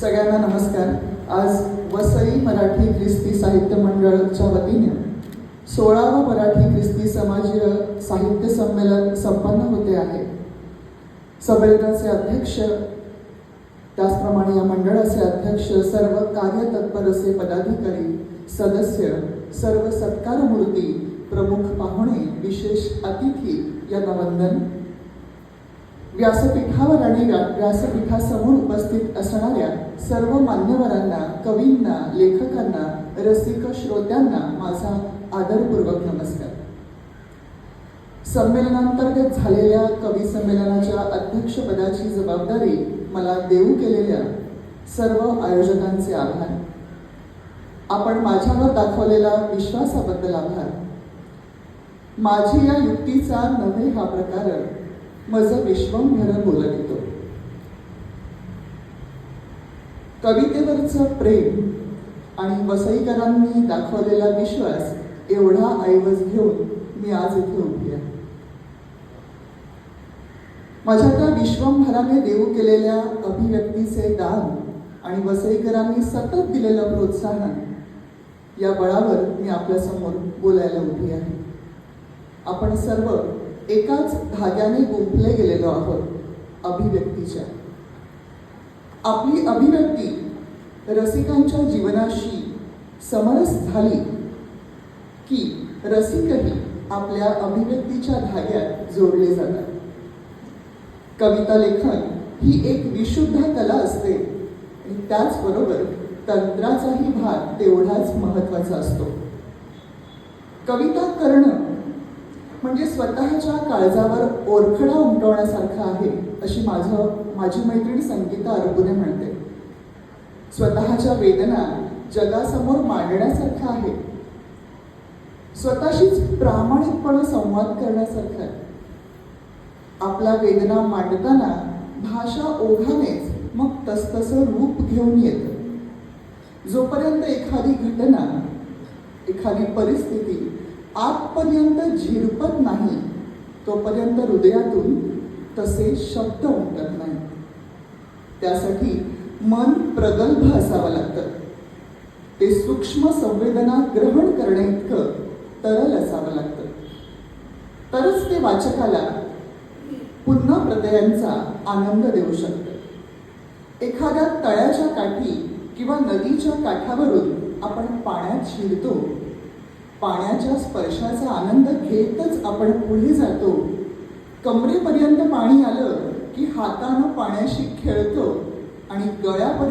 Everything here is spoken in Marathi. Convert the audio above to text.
सगळ्यांना नमस्कार. आज वसई मराठी ख्रिस्ती साहित्य मंडळाच्या वतीने सोळावं मराठी ख्रिस्ती समाजीय साहित्य संमेलन संपन्न होते आहे. संमेलनाचे अध्यक्ष त्याचप्रमाणे या मंडळाचे अध्यक्ष सर्व कार्यतत्पर असे पदाधिकारी सदस्य सर्व सत्कारमूर्ती प्रमुख पाहुणे विशेष अतिथी यांना वंदन व्यासपीठावर आणि व्या- व्यासपीठासमोर उपस्थित असणाऱ्या सर्व मान्यवरांना कवींना लेखकांना रसिक श्रोत्यांना माझा आदरपूर्वक नमस्कार. संमेलनांतर्गत झालेल्या कवी संमेलनाच्या अध्यक्षपदाची जबाबदारी मला देऊ केलेल्या सर्व आयोजकांचे आभार. आपण माझ्यावर दाखवलेला विश्वासाबद्दल आभार. माझी या युक्तीचा नव्हे हा प्रकार माझं विश्वंभर येतो. कवितेवरचं प्रेम आणि वसईकरांनी दाखवलेला विश्वास एवढा ऐवज घेऊन मी आज इथे उभी आहे. माझ्या त्या विश्वंभराने देऊ केलेल्या अभिव्यक्तीचे दान आणि वसईकरांनी सतत दिलेलं प्रोत्साहन या बळावर मी आपल्यासमोर बोलायला उभी आहे. आपण सर्व एकाच धाग्याने गुंफले गेलेलो आहोत अभिव्यक्तीच्या. आपली अभिव्यक्ती रसिकांच्या जीवनाशी समरस झाली की रसिकही आपल्या अभिव्यक्तीच्या धाग्यात जोडले जातात. कविता लेखन ही एक विशुद्ध कला असते आणि त्याचबरोबर तंत्राचाही भाग तेवढाच महत्त्वाचा असतो. कविता करणं म्हणजे स्वतःच्या काळजावर ओरखडा उमटवण्यासारखा आहे अशी माझं माझी मैत्रीण संगीता अरबुने म्हणते. स्वतःच्या वेदना जगासमोर मांडण्यासारखा आहे. स्वतःशीच प्रामाणिकपणे संवाद करण्यासारखं आहे. आपला वेदना मांडताना भाषा ओघानेच मग तसतसं रूप घेऊन येतं. जोपर्यंत एखादी घटना एखादी परिस्थिती आतपर्यंत झिरपत नाही तोपर्यंत हृदयातून तसे शब्द उमटत नाही. त्यासाठी मन प्रगल्भ असावं लागतं. ते सूक्ष्म संवेदना ग्रहण करणे इतकं तरल असावं लागतं. तरच ते वाचकाला पुन्हा प्रत्ययांचा आनंद देऊ शकतं. एखाद्या तळ्याच्या काठी किंवा नदीच्या काठावरून आपण पाण्यात शिरतो पाण्याच्या स्पर्शाचा आनंद घेतच आपण पुढे जातो. कमरेपर्यंत पाणी आलं की हातानं पाण्याशी खेळतो आणि गळ्यापर्यंत